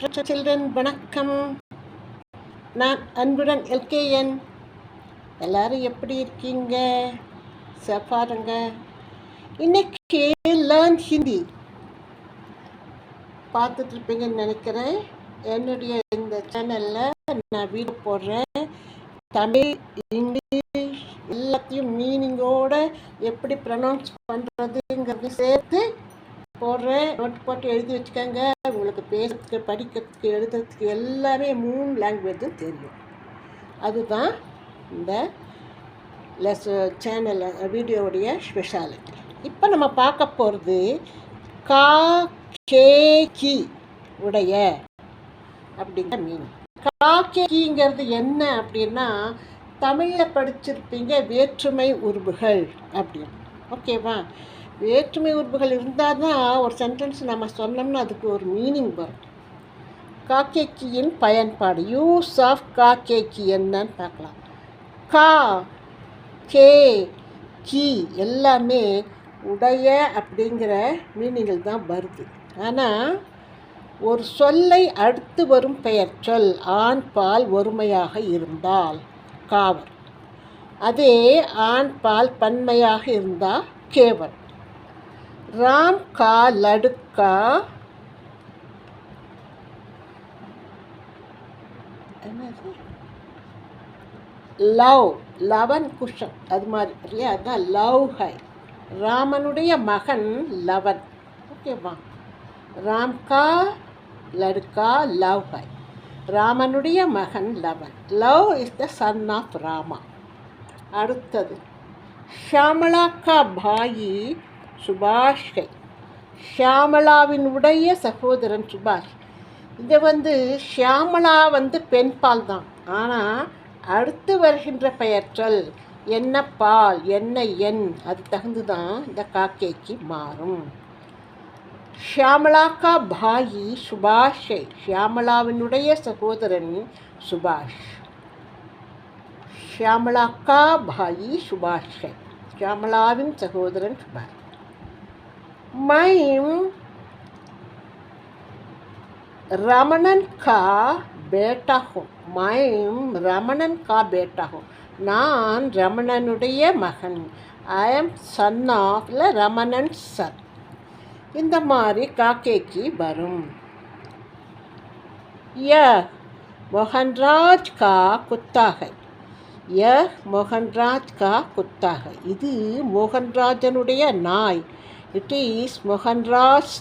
Children வணக்கம். நான் அன்புடன் எல்கேஎன். எல்லாரும் எப்படி இருக்கீங்க? சாப்பாடுங்க இன்னைக்கு லேர்ன் ஹிந்தி பார்த்துட்ருப்பீங்கன்னு நினைக்கிறேன். என்னுடைய இந்த சேனலில் நான் வீடு போடுறேன். தமிழ் இங்கிலீஷ் எல்லாத்தையும் மீனிங்கோட எப்படி ப்ரொனவுன்ஸ் பண்ணுறதுங்கிறது சேர்த்து போடுறேன். நோட் போட்டு எழுதி வச்சுக்கோங்க. உங்களுக்கு பேசுறதுக்கு படிக்கிறதுக்கு எழுதுறதுக்கு எல்லாமே மூணு லாங்குவேஜும் தெரியும். அதுதான் இந்த லெஸ் சேனலில் வீடியோவுடைய ஸ்பெஷாலிட்டி இப்போ நம்ம பார்க்க போகிறது கா கே கி உடைய அப்படிங்கிற மீன் கா கே என்ன அப்படின்னா தமிழில் படிச்சிருப்பீங்க வேற்றுமை உருவுகள் அப்படின்னு. ஓகேவா வேற்றுமை உறுப்புகள் இருந்தால் தான் ஒரு சென்டென்ஸ் நம்ம சொன்னோம்னா அதுக்கு ஒரு மீனிங் வரும். காக்கேக்கியின் பயன்பாடு. யூஸ் ஆஃப் காக்கேக்கி என்னன்னு பார்க்கலாம். கா கே கி எல்லாமே உடைய அப்படிங்கிற மீனிங்கில் தான் வருது. ஆனால் ஒரு சொல்லை அடுத்து வரும் பெயர் சொல் ஆண் பால் ஒருமையாக இருந்தால் காவர் அதே ஆண் பால் பன்மையாக இருந்தால் கேவர் ராம் கா லடுக்கா என்னது? லவ் லவன் குஷன். அது மாதிரி இல்லையா? அதுதான் லவ் ஹை. ராமனுடைய மகன் லவன். ஓகேவா ராம்கா லடுக்கா லவ் ஹை. ராமனுடைய மகன் Lavan. Love is the son of Rama. அடுத்தது ஷாமலாக்கா கா பாயி சுபாஷை ஷியாமலாவின் உடைய சகோதரன் சுபாஷ். இதை வந்து ஷியாமலா வந்து பெண்பால் தான். ஆனால் அடுத்து வருகின்ற பெயர்ச்சல் என்ன பால் என்ன எண்? அது தகுந்து தான் இந்த காக்கேக்கு மாறும். ஷியாமலாக்கா பாயி சுபாஷை ஷியாமலாவினுடைய சகோதரன் சுபாஷ். ஷியாமலாக்கா பாயி சுபாஷை ஷியாமலாவின் சகோதரன் சுபாஷ். मैं रमणन का बेटा हूँ मैं रमणन का बेटा हूँ நான் ரமணனுடைய மகன் ஐ எம் சன் ஆஃப் ல ரமணன் சன் இந்த மாதிரி காக்கேக்கு வரும் ய மோகன்ராஜ் கா குத்தாகை ய மோகன்ராஜ் கா குத்தாகை இது மோகன்ராஜனுடைய நாய் இட் இஸ் மொஹன்ராஜ்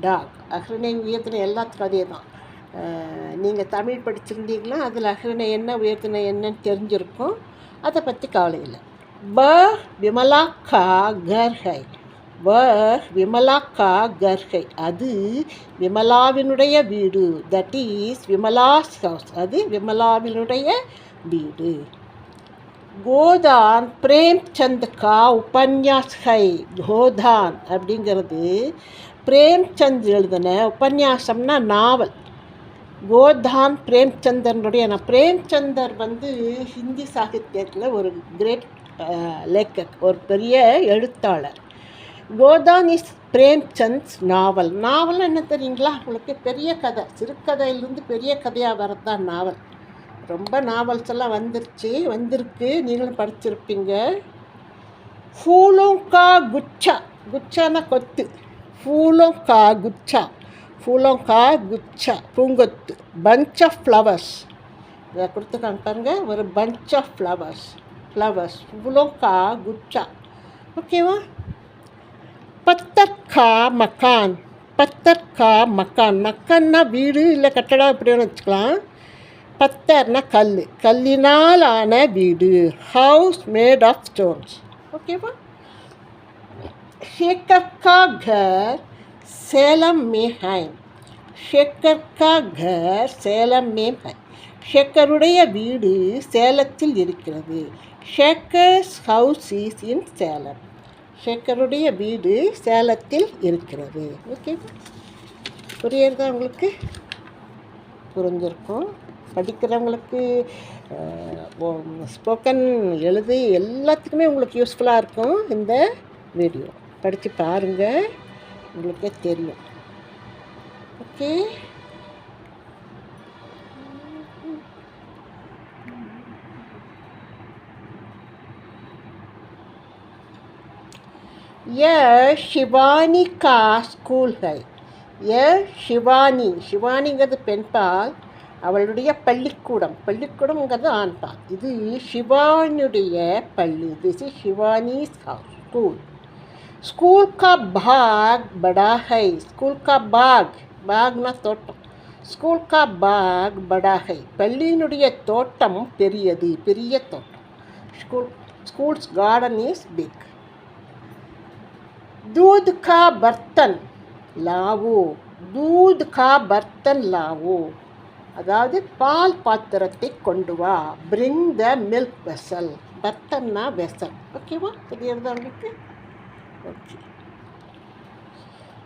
டாக் அஹ்ரணையும் உயர்த்தின எல்லாத்துக்கும் அதே தான் நீங்கள் தமிழ் படிச்சிருந்தீங்களா? அதில் அஹ்ரணை என்ன உயர்த்தின என்னன்னு தெரிஞ்சிருக்கும். அதை பற்றி கவலை இல்லை. ப விமலா கா கர்ஹை வ விமலா கா கர்ஹை அது விமலாவினுடைய வீடு. தட் இஸ் விமலாஸ் ஹவுஸ் அது விமலாவினுடைய வீடு. கோதான் பிரேம்சந்த் கா உபன்யாஸ் ஹை கோதான் அப்படிங்கிறது பிரேம்சந்த் எழுதின உபன்யாசம்னா நாவல். கோதான் பிரேம்சந்தனுடைய நான் பிரேம்சந்தர் வந்து ஹிந்தி சாகித்யத்தில் ஒரு கிரேட் லேக்கக் ஒரு பெரிய எழுத்தாளர். கோதான் இஸ் பிரேம்சந்த் நாவல். நாவல் என்ன தெரியுங்களா? உங்களுக்கு பெரிய கதை சிறுகதையிலிருந்து பெரிய கதையாக வரது தான் நாவல். ரொம்ப நாவல்ஸ் எல்லாம் வந்துருச்சு வந்திருக்கு. நீங்களும் படிச்சிருப்பீங்க. ஃபூலோங்கா குச்சா. குச்சானா கொத்து. ஃபூலோங்கா குச்சா. ஃபூலோங்கா குச்சா. பூங்கொத்து. பஞ்ச் ஆஃப் ஃப்ளவர்ஸ் இதை கொடுத்துக்காங்க பாருங்க. ஒரு பஞ்ச் ஆஃப் ஃப்ளவர்ஸ் ஃப்ளவர்ஸ் ஃபூலோங்கா குச்சா. ஓகேவா பத்தர்கா மக்கான். பத்தர்கா மக்கான். மக்கான்னா வீடு இல்லை கட்டடம் இப்படின்னு வச்சுக்கலாம். பத்தர்னா கல் கல்லினால் ஆன வீடு ஹவுஸ் மேட் ஆஃப் ஸ்டோன்ஸ் ஓகேவா शेखर का घर சேலம் में है ஷேக்கர் கா கர் சேலம் மே है ஷேக்கருடைய வீடு சேலத்தில் இருக்கிறது Shekhar's house is in Salem ஷேக்கருடைய வீடு சேலத்தில் இருக்கிறது ஓகே புரியுறதா உங்களுக்கு புரிஞ்சிருக்கும் படிக்கிறவங்களுக்கு ஸ்போக்கன் எழுதி எல்லாத்துக்குமே உங்களுக்கு யூஸ்ஃபுல்லாக இருக்கும் இந்த வீடியோ படித்து பாருங்கள் உங்களுக்கே தெரியும். ஓகே य शिवानी का स्कूल है य शिवानी பெண்பால் அவளுடைய பள்ளிக்கூடம். பள்ளிக்கூடம்ங்கிறது ஆண்பான் இது சிவானியுடைய பள்ளி. This is Shivani's school school கா பாக் படா ஹை ஸ்கூல் கா பாக் பாக்னா தோட்டம். ஸ்கூல் கா பாக் படா ஹை பள்ளியினுடைய தோட்டம் பெரியது. பெரிய தோட்டம். School schools garden is big दूध கா பர்த்தன் लाओ दूध கா बर्तन लाओ அதாவது பால் பாத்திரத்தை கொண்டு வா பிரிங் த மில்க் வெசல் பர்த்தன்னா வெசல் ஓகேவா புரியுறதா உங்களுக்கு ஓகே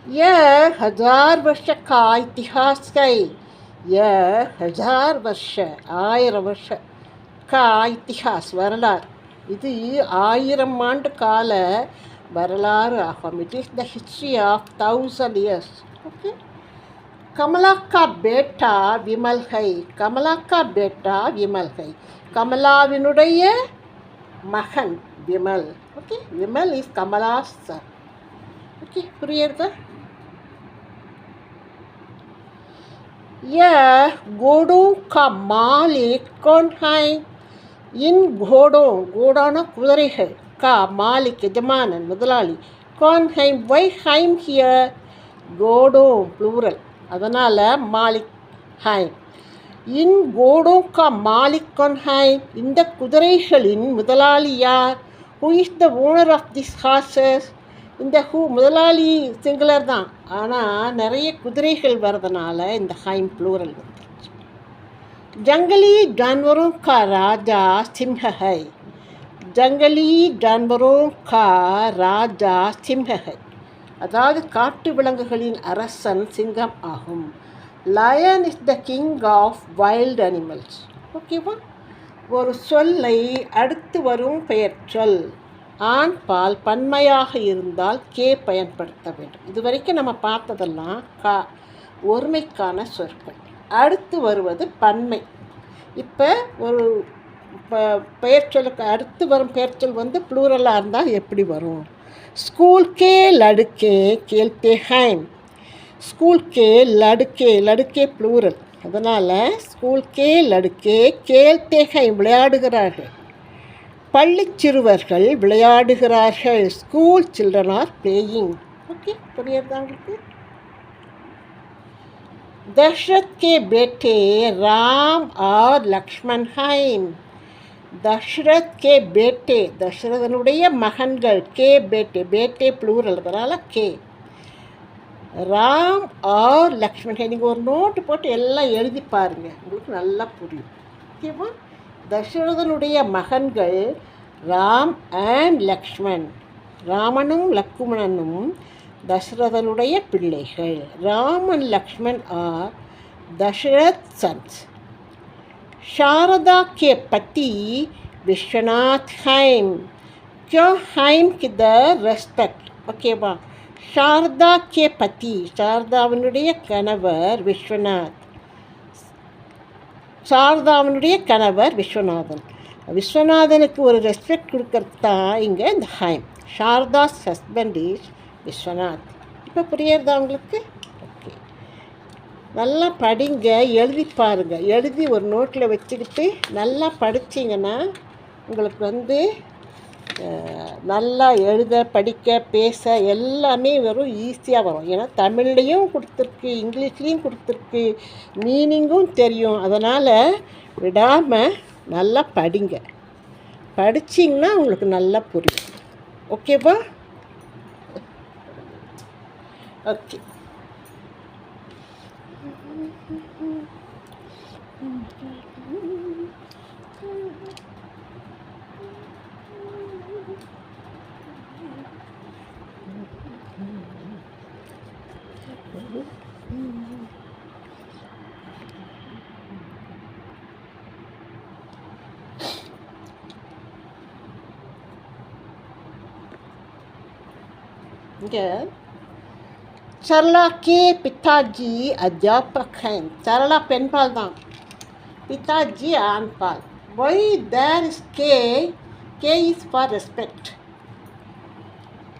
यह हजार वर्ष का इतिहास है यह हजार वर्ष ஆயிரம் வருஷ கா இத்திஹாஸ் வரலாறு இது ஆயிரம் ஆண்டு கால வரலாறு ஆகும் it is the history of thousand years okay Kamala கா பேட்டா விமல் ஹை கமலா கா பேட்டா விமல் ஹை கமலாவினுடைய மகன் Vimal okay Vimal is Kamala sir okay புரியுறதா यह घोड़ों का मालिक कौन है इन घोड़ों घोड़ाना குதிரைகள் கா மாலிக் எஜமானன் முதலாளி கான் ஹைம் வை ஹைம் ஹியர் கோடோ ப்ளூரல் அதனால் மாலிக் ஹாய். இன் கோடோ கா மாலிக் கான் ஹைம் இந்த குதிரைகளின் முதலாளி யார் who is the owner of this horses இந்த ஹூ முதலாளி சிங்குலர் தான். ஆனால் நிறைய குதிரைகள் வர்றதுனால இந்த ஹைம் ப்ளூரல் வந்துருச்சு. ஜங்கலி ஜான்வரும் கா ராஜா சிம்ஹஹை ஜங்கலி ஜான்வரும் கா ராஜா சிம்ஹஹை அதாவது காட்டு விலங்குகளின் அரசன் சிங்கம் ஆகும். Lion is the king of wild animals ஓகேவா ஒரு சொல்லை அடுத்து வரும் பெயர் சொல். ஆண் பால் பன்மையாக இருந்தால் கே பயன்படுத்த வேண்டும். இது வரைக்கும் நம்ம பார்த்ததெல்லாம் கா ஒருமைக்கான சொற்கள். அடுத்து வருவது பன்மை. இப்போ ஒரு இப்போ பெயர்ச்சொலுக்கு அடுத்து வரும் பெயர்ச்சொல் வந்து ப்ளூரலாக இருந்தால் எப்படி வரும்? ஸ்கூல் கே லடுக்கே கேள்தே ஹைம் ஸ்கூல் கே லடுக்கே லடுக்கே ப்ளூரல் அதனால் ஸ்கூல் கே லடுக்கே கேள்தே ஹைம் விளையாடுகிறார்கள் பள்ளி சிறுவர்கள் விளையாடுகிறார்கள் school children are playing okay புரியுதா உங்களுக்கு दशरथ के बेटे राम और लक्ष्मण हैं தஷ்ரத் கே பேட்டே தஷ்ரதனுடைய மகன்கள் கே பேட்டே பேட்டே ப்ளூரல் அதனால் கே. ராம் ஆர் லக்ஷ்மண். நீங்கள் ஒரு நோட்டு போட்டு எல்லாம் எழுதி பாருங்கள் உங்களுக்கு நல்லா புரியும். ஓகேவா தசரதனுடைய மகன்கள் ராம் அண்ட் லக்ஷ்மண். ராமனும் லக்குமணனும் தசரதனுடைய பிள்ளைகள். ராமன் லக்ஷ்மண் ஆர் தசரத் சன்ஸ் शारदा के पति विश्वनाथ हैम क्यों हैम की द ரெஸ்பெக்ட் ஓகேவா சாரதா கே பதி சாரதாவினுடைய கணவர் விஸ்வநாத் சாரதாவினுடைய கணவர் விஸ்வநாதன் விஸ்வநாதனுக்கு ஒரு ரெஸ்பெக்ட் கொடுக்கறது தான் இங்கே இந்த ஹைம் சாரதாஸ் ஹஸ்பண்ட் இஸ் விஸ்வநாத் இப்போ புரியுறதா உங்களுக்கு ஓகே நல்லா படிங்க எழுதி பாருங்கள் எழுதி ஒரு நோட்டில் வச்சுக்கிட்டு நல்லா படிச்சிங்கன்னா உங்களுக்கு வந்து நல்லா எழுத படிக்க பேச எல்லாமே வரும் ஈஸியாக வரும். ஏன்னா தமிழ்லேயும் கொடுத்துருக்கு இங்கிலீஷ்லேயும் கொடுத்துருக்கு மீனிங்கும் தெரியும். அதனால் விடாமல் நல்லா படிங்க. படிச்சிங்கன்னா உங்களுக்கு நல்லா புரியும். ஓகேவா? ஓகே. இங்கே सरला के पिताजी अध्यापक हैं सरला पेनपाल दाम पिताजी आनपाल वही देर इज के के इज फॉर रेस्पेक्ट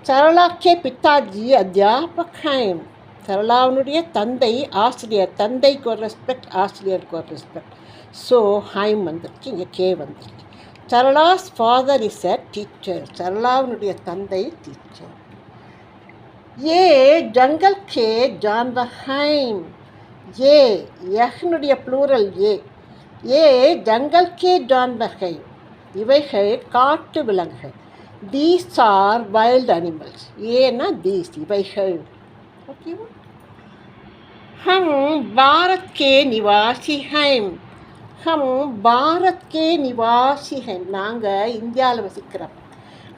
சரளா கே பித்தாஜி அத்தியாபக் ஹைம் சரளாவுனுடைய தந்தை ஆசிரியர் தந்தைக்கு ஒரு ரெஸ்பெக்ட் ஆசிரியருக்கு ஒரு ரெஸ்பெக்ட் ஸோ ஹைம் வந்துருச்சு இங்கே கே வந்துருச்சு Sarala's father is a teacher சரளாவினுடைய தந்தை டீச்சர் ஏ ஜங்கல் கே ஜான்வர் ஹைம் ஏ யஹ்னுடைய ப்ளூரல் ஏ ஏ ஜங்கல் கே ஜான்வர்கள் இவைகள் காட்டு விலங்குகள் தீஸ் ஆர் வைல்ட் அனிமல்ஸ் ஏன்னா தீஸ் இவைகள் ஓகேவா हम भारत के निवासी हैं हम भारत के निवासी हैं நாங்கள் இந்தியாவில் வசிக்கிறோம்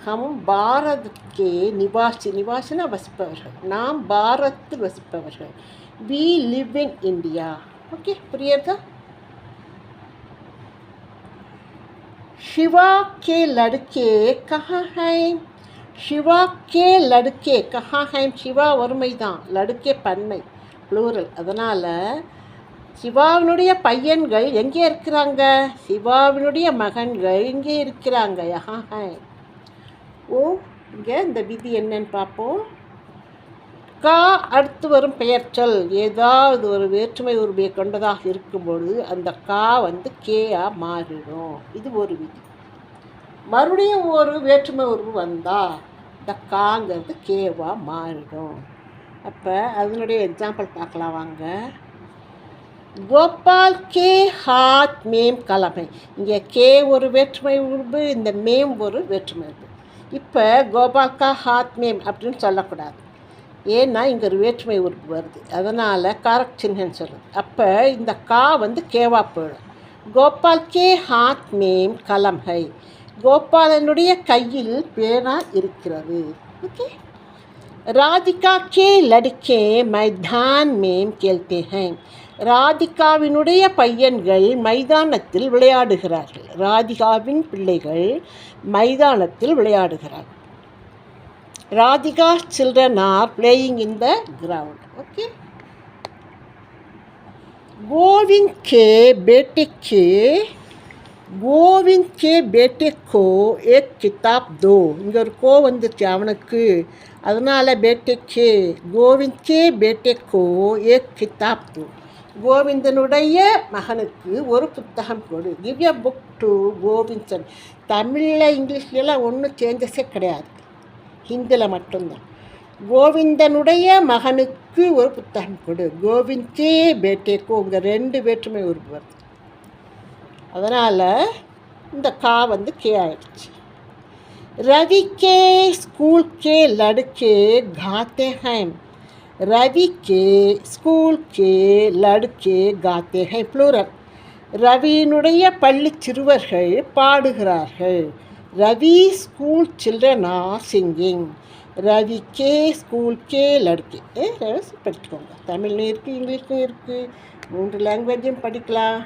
ஹம் பாரத்கே நிவாசி நிவாசினா வசிப்பவர்கள் நாம் பாரத்தில் வசிப்பவர்கள் we live in India okay புரியுதா शिवा के लड़के कहाँ हैं சிவா கே லடுக்கே கஹா ஹைம் சிவா ஒருமை தான் லடுக்கே பன்மை ப்ளூரல் அதனால் சிவாவினுடைய பையன்கள் எங்கே இருக்கிறாங்க சிவாவினுடைய மகன்கள் இங்கே இருக்கிறாங்க யஹா ஹைம் ஓ இங்கே இந்த விதி என்னன்னு பார்ப்போம். கா அடுத்து வரும் பெயர்ச்சொல் ஏதாவது ஒரு வேற்றுமை உருவியை கொண்டதாக இருக்கும்பொழுது அந்த கா வந்து கேயா மாறிடும். இது ஒரு விதி. மறுபடியும் ஒரு வேற்றுமை உருவு வந்தால் இந்த காங்கிறது கேவா மாறிடும். அப்போ அதனுடைய எக்ஸாம்பிள் பார்க்கலாம் வாங்க. கோபால் கே ஹாத் மேம் கலமை. இங்கே கே ஒரு வேற்றுமை உருவு இந்த மேம் ஒரு வேற்றுமை உருவு இப்போ கோபால்கா ஹாத்மே அப்படின்னு சொல்லக்கூடாது. ஏன்னா இங்கே ஒரு வேற்றுமை உறுப்பு வருது. அதனால் காரக் சின்னன்னு சொல்லுது அப்போ இந்த கா வந்து கேவா போயிடும். கோபால் கே ஹாத் மேம் கலம் ஹை கோபாலனுடைய கையில் பேனா இருக்கிறது. ஓகே? ராதிகா கே லடுக்கே மைதான் மேம் கேள்தே ஹை ராதிகாவினுடைய பையன்கள் மைதானத்தில் விளையாடுகிறார்கள். ராதிகாவின் பிள்ளைகள் மைதானத்தில் விளையாடுகிறார்கள். Radhika children are playing in the ground okay Govind K பேட்டிக்கு கோவிந்த் கே பேட்டிக்கோ ஏக் கிதாப் தோ. இங்கே ஒரு கோ வந்துச்சு அவனுக்கு. அதனால் பேட்டேக்கே கோவிந்த் கே பேட்டிக்கோ ஏக் கிதாப் தோ. கோவிந்தனுடைய மகனுக்கு ஒரு புத்தகம் கொடு. Give a book to Govindan. தமிழில் இங்கிலீஷ்லாம் ஒன்றும் சேஞ்சஸே கிடையாது. ஹிந்தியில் மட்டும்தான். கோவிந்தனுடைய மகனுக்கு ஒரு புத்தகம் கொடு. கோவிந்தே பேட்டேக்கோ உங்கள் ரெண்டு வேற்றுமை உருவு வருது அதனால் இந்த கா வந்து கே ஆயிடுச்சு. ரவிக்கே ஸ்கூல்கே லடுக்கே காத்தே ஹேம் रवि के स्कूल के लड़के गाते हैं प्लूरल ரவியினுடைய பள்ளி சிறுவர்கள் பாடுகிறார்கள் Ravi school children are singing Ravi K school கே லடுக்கே படிச்சுக்கோங்க தமிழ்லையும் இருக்குது இங்கிலீஷ்லையும் இருக்குது மூன்று லாங்குவேஜையும் படிக்கலாம்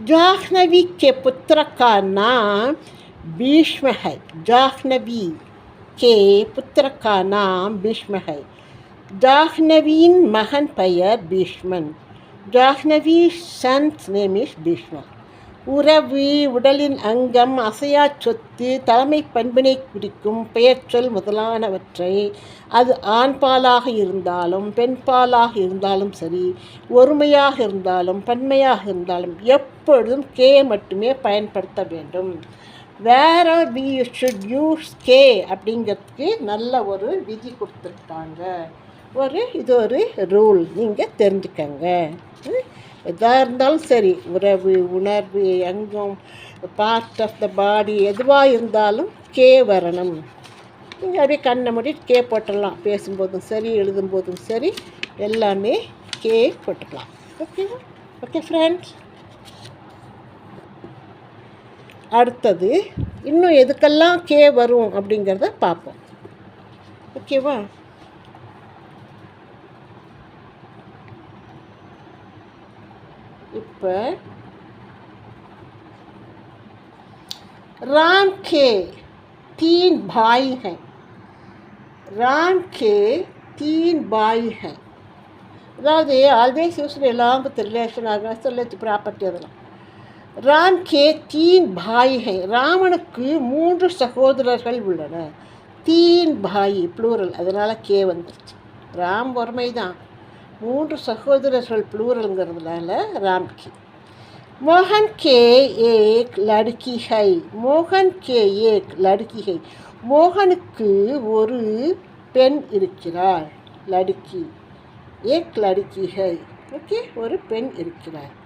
जाह्नवी के पुत्र का नाम भीष्म है जाह्नवी के पुत्र का नाम भीष्म है जाह्नवीन महन பெயர் Bhishman Jahnavi son's name is Bhishman உறவு உடலின் அங்கம் அசையா சொத்து தலைமை பண்பினை குறிக்கும் பெயர்ச்சொல் முதலானவற்றை அது ஆண்பாலாக இருந்தாலும் பெண்பாலாக இருந்தாலும் சரி ஒருமையாக இருந்தாலும் பன்மையாக இருந்தாலும் எப்பொழுதும் கே மட்டுமே பயன்படுத்த வேண்டும் வேற வி ஷுட் யூஸ் கே அப்படிங்கிறதுக்கு நல்ல ஒரு விதி கொடுத்துருக்காங்க. ஒரு இது ஒரு ரூல் நீங்கள் தெரிஞ்சுக்கங்க. எதாக இருந்தாலும் சரி உறவு உணர்வு அங்கம் பார்ட் ஆஃப் த பாடி எதுவாக இருந்தாலும் கே வரணும். நீங்கள் அப்படியே கண்ணை மூடி கே போட்டுடலாம். பேசும்போதும் சரி எழுதும்போதும் சரி எல்லாமே கே போட்டுக்கலாம். ஓகேவா ஓகே ஃப்ரெண்ட்ஸ் அடுத்தது இன்னும் எதுக்கெல்லாம் கே வரும் அப்படிங்கிறத பார்ப்போம் ஓகேவா இப்போ राम के तीन भाई हैं राम के तीन भाई हैं அதாவது always use long with relation ஆக சொல்லச்சு ப்ராப்பர்ட்டி அதெல்லாம் ராம் கே தீன் பாய் ஹை. ராமனுக்கு மூன்று சகோதரர்கள் உள்ளனர் தீன் பாய் ப்ளூரல் அதனால் கே வந்துருச்சு. ராம் ஒருமை தான் மூன்று சகோதரர்கள் ப்ளூரல்ங்கிறதுனால ராம் கே மோகன் கே ஏக் லடுக்கி ஹை. மோகன் கே ஏக் லடுக்கி ஹை. மோகனுக்கு ஒரு பெண் இருக்கிறாள். லடுக்கி. ஏக் லடுக்கி ஹை. ஓகே? ஒரு பெண் இருக்கிறார்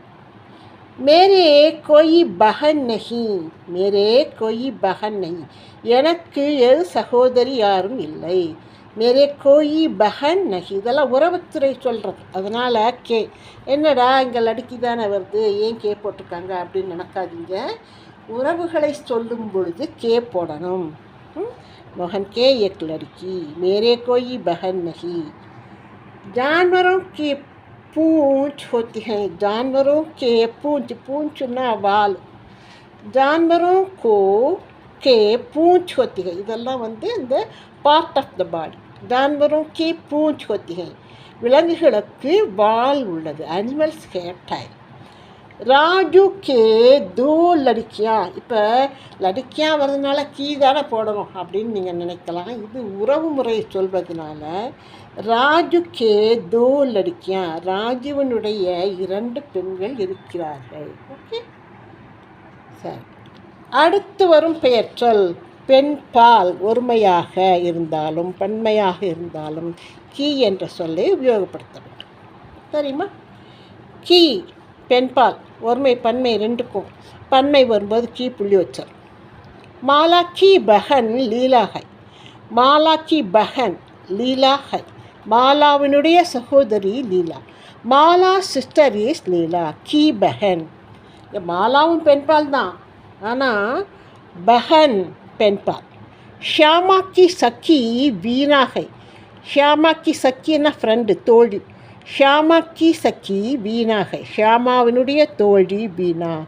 மேரே கொய் பகன் நகி மேரே கொய் பகன் நகி எனக்கு எது சகோதரி யாரும் இல்லை மேரே கோயி பகன் நகி இதெல்லாம் உறவுத்துறை சொல்கிறது அதனால் கே என்னடா இங்கே லடுக்கி தானே வருது ஏன் கே போட்டிருக்காங்க அப்படின்னு நினைக்காதீங்க உறவுகளை சொல்லும் பொழுது கே போடணும் மொஹன் கே எக் லடுக்கி மேரே கோயி பகன் நகி जानवरों की पूंछ होती है जानवरों के पूंछ पूंछना वाल जानवरों को के पूंछ होती है இதெல்லாம் வந்து இந்த part of the body ஜான்வரும் K Poonch होती है விலங்குகளுக்கு வால் உள்ளது அனிமல்ஸ் ஹேவ் டைல் ராஜு கே தோ லடிக்கியா? இப்போ லடிக்கியா வர்றதுனால கீ தானே போடணும் அப்படின்னு நீங்கள் நினைக்கலாம். இது உறவு முறையை சொல்வதனால ராஜு கே தோ லடிக்கியா? ராஜுவனுடைய இரண்டு பெண்கள் இருக்கிறார்கள். ஓகே? சரி. அடுத்து வரும் பெயற்றல் பெண் பால் ஒருமையாக இருந்தாலும் பன்மையாக இருந்தாலும் கீ என்ற சொல்லை உபயோகப்படுத்த வேண்டும். சரிம்மா? கீ. பெண்பால் ஒருமை பன்மை ரெண்டுக்கும் பன்மை வரும்போது கீ புள்ளி வச்சார். மாலாக்கி பகன் லீலாஹை மாலாக்கி பகன் லீலாஹை மாலாவினுடைய சகோதரி லீலா. மாலா சிஸ்டர் இஸ் லீலா கி பஹன் மாலாவும் பெண்பால் தான். ஆனால் பஹன் பெண்பால். ஷியாமா கி சக்கி வீணாகை. ஷியாமா கி சக்கின்னா ஃப்ரெண்டு தோழி. ஷியாமாக்கி சக்கி வீணாகை. ஷியாமாவினுடைய தோழி வீணா.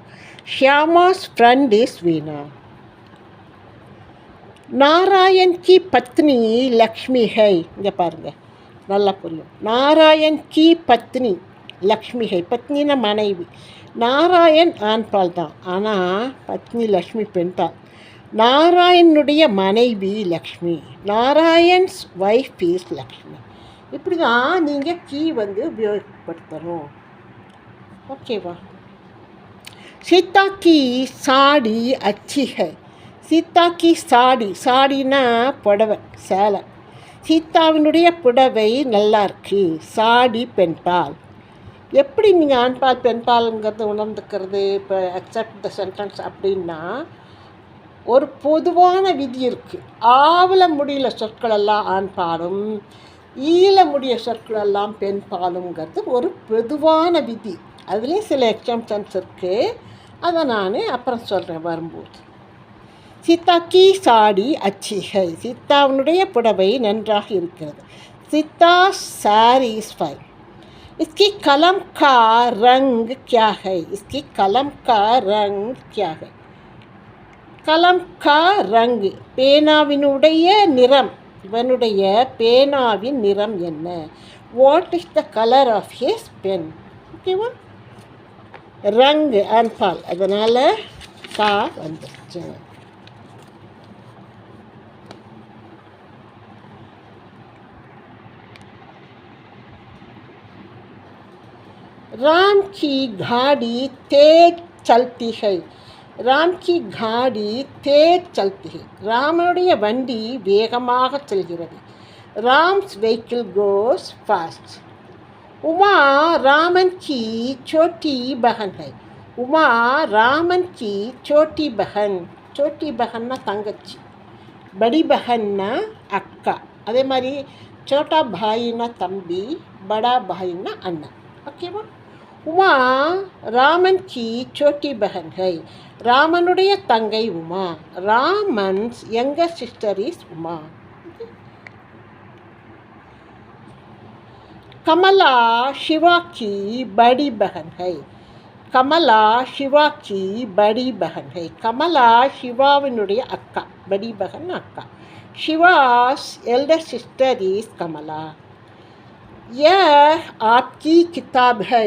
Shyama's friend is Veena. Narayan கி பத்னி லக்ஷ்மி ஹை. இங்கே பாருங்கள் நல்லா புரியும். நாராயண் கி பத்னி லக்ஷ்மி ஹை. பத்னின மனைவி. நாராயண் ஆண்பால் தான். ஆனால் பத்னி லக்ஷ்மி பெண்பால் நாராயணனுடைய மனைவி Lakshmi. Narayan's wife is Lakshmi. இப்படி தான் நீங்கள் கீ வந்து உபயோகப்படுத்தணும். ஓகேவா? சீத்தா கீ சாடி அச்சிகை. சீத்தா கீ சாடி சாடினா புடவை சேலை. சீத்தாவினுடைய புடவை நல்லா இருக்கு. சாடி பெண்பால் எப்படி நீங்கள் ஆண்பால் பெண்பால்ங்கிறத உணர்ந்துக்கிறது? இப்போ அக்செப்ட் த சென்டென்ஸ் அப்படின்னா ஒரு பொதுவான விதி இருக்குது ஆவல முடியல சொற்களெல்லாம் ஆண்பாலும் பாலும் ஈழ முடிய சொற்களெல்லாம் பெண் பாலுங்கிறது ஒரு பொதுவான விதி அதுலேயும் சில எக்ஸாம்ஷன்ஸ் இருக்குது அதை நான் அப்புறம் சொல்கிறேன் வரும்போது சீதா கி சாடி அச்சிகை சீதாவினுடைய புடவை நன்றாக இருக்கிறது சீதா சாரி இஸ் ஃபைன் इसकी कलम का रंग क्या है इसकी कलम का रंग क्या है கலம் கா ரங்கு பேனாவினுடைய நிறம் இவனுடைய பேனாவின் நிறம் என்ன what is the colour of his pen ஓகேவா ரங்கு அன்பால் அதனால் கா வந்துருச்சு राम की गाड़ी तेज चलती है ராம் கி காடி தேஜ் சல்தி ராமனுடைய வண்டி வேகமாக செல்கிறது. Ram's vehicle goes fast Uma Raman கி சோட்டி பகன் ஹை. உமா ராமன் கி சோட்டி பகன். சோட்டி பகன்னா தங்கச்சி. படி பகன்னா அக்கா. அதே மாதிரி சோட்டா பாயின்னா தம்பி படா பாயின்னா அண்ணன் ஓகேவா? உமா ராமன் கி சோட்டி பகன் ஹை. ராமனுடைய தங்கை Uma Raman's younger sister is Uma Kamala Shiva கி படி பகன் ஹை கமலா சிவா கி படி பகன் ஹை கமலா சிவாவினுடைய அக்கா படி பகன் அக்கா Shiva's elder sister is Kamala यह आपकी किताब है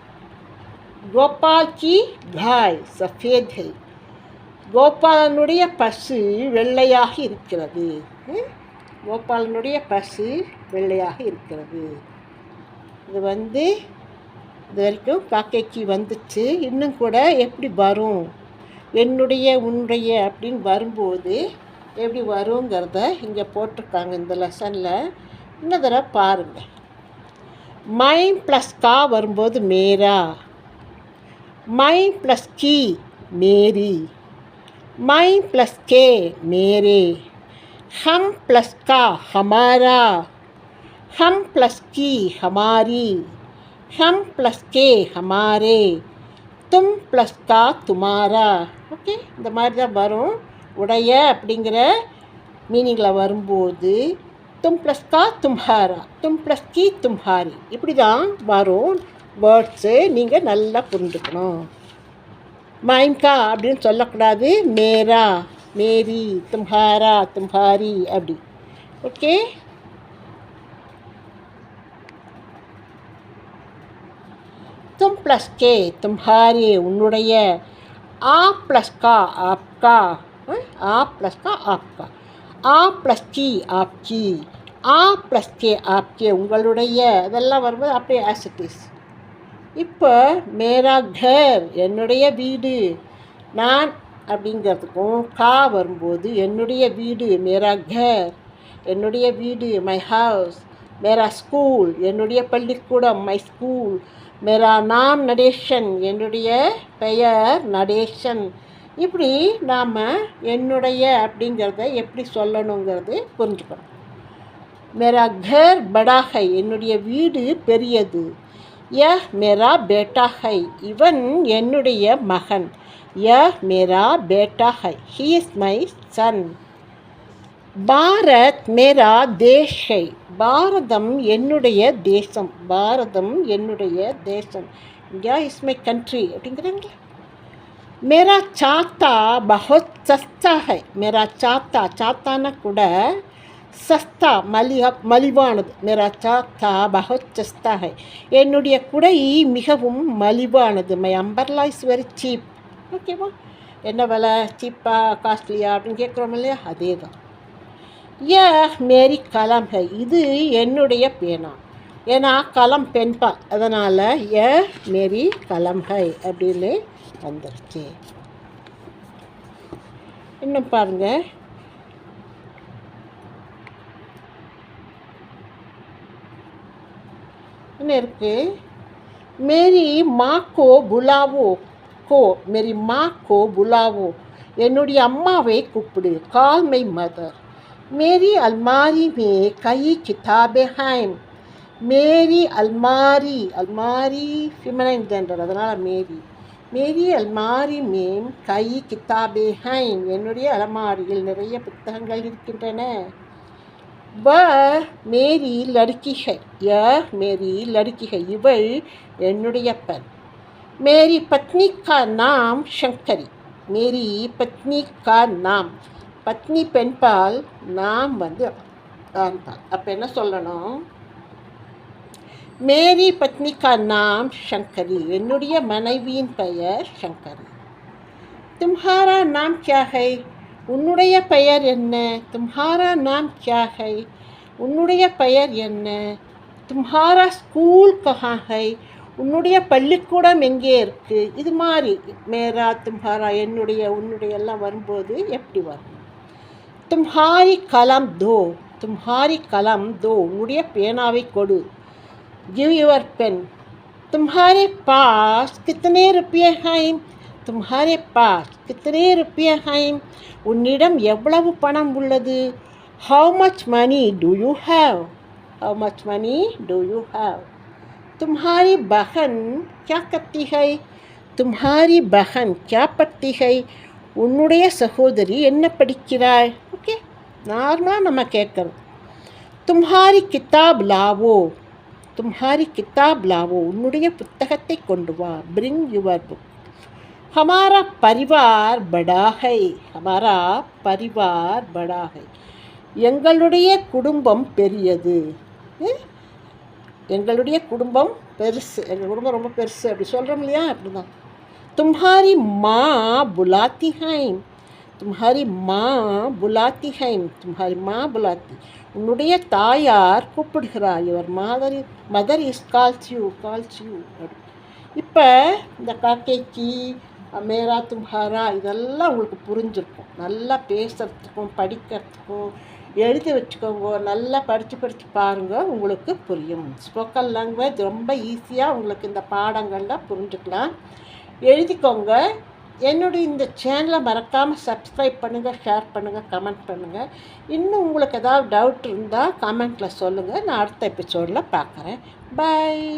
கோபால் கி காய் சஃபேத். ஹை கோபாலனுடைய பசு வெள்ளையாக இருக்கிறது. கோபாலனுடைய பசு வெள்ளையாக இருக்கிறது. இது வந்து இது வரைக்கும் காக்கைக்கு வந்துச்சு. இன்னும் கூட எப்படி வரும்? என்னுடைய உன்னுடைய அப்படின்னு வரும்போது எப்படி வருங்கிறத இங்கே போட்டிருக்காங்க இந்த லெசனில். இன்னும் தடவை பாருங்கள் மைண்ட் ப்ளஸ் கா வரும்போது மேரா. மைன் ப்ளஸ் கி மேரி மைன் ப்ளஸ் கே மேரே हम प्लस का हमारा हम प्लस की हमारी हम प्लस के हमारे तुम प्लस का तुम्हारा ஓகே இந்த மாதிரி தான் வரும் உடைய அப்படிங்கிற மீனிங்கில் வரும்போது தும் ப்ளஸ் கா தும்ஹாரா தும் ப்ளஸ் கி தும்ஹாரி இப்படி தான் வரும் வேர்ட்ஸு நீங்கள் நல்லா புரிஞ்சுக்கணும். மைம்கா அப்படின்னு சொல்லக்கூடாது. மேரா மேரி தும்ஹாரா தும்ஹாரி அப்படி. ஓகே தும் ப்ளஸ் கே தும்ஹாரி உன்னுடைய ஆ ப்ளஸ் கா ஆப்கா ஆ ப்ளஸ் கா ஆப்கா ஆ ப்ளஸ் கி ஆப்கி ஆ ப்ளஸ் கே ஆப்கே உங்களுடைய இதெல்லாம் வரும்போது அப்படியே ஆசிட்டிஸ் இப்போ மேரா கர் என்னுடைய வீடு. நான் அப்படிங்கிறதுக்கும் கா வரும்போது என்னுடைய வீடு மேரா கர் என்னுடைய வீடு மை ஹவுஸ் மேரா ஸ்கூல் என்னுடைய பள்ளிக்கூடம் மை ஸ்கூல் மேரா நாம் நடேஷன் என்னுடைய பெயர் நடேஷன் இப்படி நாம் என்னுடைய அப்படிங்கிறத எப்படி சொல்லணுங்கிறது புரிஞ்சுக்கணும். மேரா கர் படாகை என்னுடைய வீடு பெரியது. யஹ் மேரா பேட்டா ஹை. இவன் என்னுடைய மகன். யஹ் மேரா பேட்டா high. He is my son Bharat மேரா தேஷ் ஹை. பாரதம் என்னுடைய தேசம். பாரதம் என்னுடைய தேசம். இந்தியா இஸ் மை கண்ட்ரி அப்படிங்கிறாங்களே. மேரா சாத்தா பஹுத் சஸ்தா ஹை. மேரா சாத்தா சாத்தானா கூட சஸ்தா மலிக மலிவானது. மேரா சாத்தா பகச்சஸ்தா ஹை என்னுடைய குடை மிகவும் மலிவானது. My umbrella is very cheap. ஓகேவா? என்ன விலை? சீப்பா காஸ்ட்லியா அப்படின்னு கேட்குறோம் இல்லையா? அதே தான் ஏ மேரி கலம் ஹை. இது என்னுடைய பேனா. ஏன்னா கலம் பெண்பால் அதனால் ஏ மேரி கலம் ஹை அப்படின்னு வந்துருச்சு. இன்னும் பாருங்க. என்ன இருக்குது மேரி மாக்கோ புலாவோ கோ மேரி மாக்கோ புலாவோ என்னுடைய அம்மாவை கூப்பிடு. கால் மை மதர் மேரி அல்மாரி மே கை கிதாபே ஹைம் மேரி அல்மாரி அல்மாரி ஃபிமனைன் ஜெண்டர் அதனால் மேரி. மேரி அல்மாரி மேம் கை கித்தாபே ஹைன். என்னுடைய அலமாரியில் நிறைய புத்தகங்கள் இருக்கின்றன. வ மேரி லடுக்கிகை ய மேரி லடுக்கிகை? இவள் என்னுடைய பெண் மேரி பத்னி கா நாம் சங்கரி. மேரி பத்னி கா நாம். பத்னி பெண்பால் நாம் வந்து ஆண்பால். அப்போ என்ன சொல்லணும்? மேரி பத்னி கா நாம் சங்கரி. என்னுடைய மனைவியின் பெயர் சங்கரி. தும்ஹாரா நாம் கியா ஹை உன்னுடைய பெயர் என்ன தும்ஹாரா நாம் கியா ஹை உன்னுடைய பெயர் என்ன தும்ஹாரா ஸ்கூல் கஹா ஹை உன்னுடைய பள்ளிக்கூடம் எங்கே இருக்குது இது மாதிரி மேரா தும்ஹாரா என்னுடைய உன்னுடைய எல்லாம் வரும்போது எப்படி வரும் तुम्हारी कलम दो तुम्हारी कलम दो உன்னுடைய பேனாவை கொடு गिव योर पेन तुम्हारे पास कितने रुपये हैं तुम्हारे पास कितने रुपये हैं உன்னிடம் எவ்வளவு பணம் உள்ளது how much money do you have how much money do you have तुम्हारी बहन क्या करती है तुम्हारी बहन क्या पढ़ती है உன்னுடைய சகோதரி என்ன படிக்கிறாள் ஓகே நார்மலாக நம்ம கேட்குறோம் தும்ஹாரி கிதாப் லாவோ தும்ஹாரி கிதாப் லாவோ உன்னுடைய புத்தகத்தை கொண்டு வா பிரிங் யுவர் புக் हमारा परिवार बड़ा है हमारा परिवार बड़ा है எங்களுடைய குடும்பம் பெரியது ஏ? எங்களுடைய குடும்பம் பெருசு எங்கள் குடும்பம் ரொம்ப பெருசு அப்படி சொல்கிறோம் இல்லையா அப்படிதான் तुम्हारी माँ बुलाती हैं तुम्हारी माँ बुलाती हैं तुम्हारी माँ बुलाती உன்னுடைய தாயார் கூப்பிடுகிறார் your mother mother is calls you calls you இப்போ இந்த காக்கைக்கு மேரா தும்ஹாரா இதெல்லாம் உங்களுக்கு புரிஞ்சிருக்கும். நல்லா பேசுகிறதுக்கும் படிக்கிறதுக்கும் எழுதி வச்சுக்கோங்க நல்லா படித்து படித்து பாருங்கள் உங்களுக்கு புரியும். ஸ்போக்கன் லாங்குவேஜ் ரொம்ப ஈஸியாக உங்களுக்கு இந்த பாடங்கள்லாம் புரிஞ்சுக்கலாம். எழுதிக்கோங்க. என்னுடைய இந்த சேனலை மறக்காமல் சப்ஸ்கிரைப் பண்ணுங்கள் ஷேர் பண்ணுங்கள் கமெண்ட் பண்ணுங்கள் இன்னும் உங்களுக்கு ஏதாவது டவுட் இருந்தால் கமெண்ட்டில் சொல்லுங்கள் நான் அடுத்த எபிசோடில் பார்க்குறேன். பை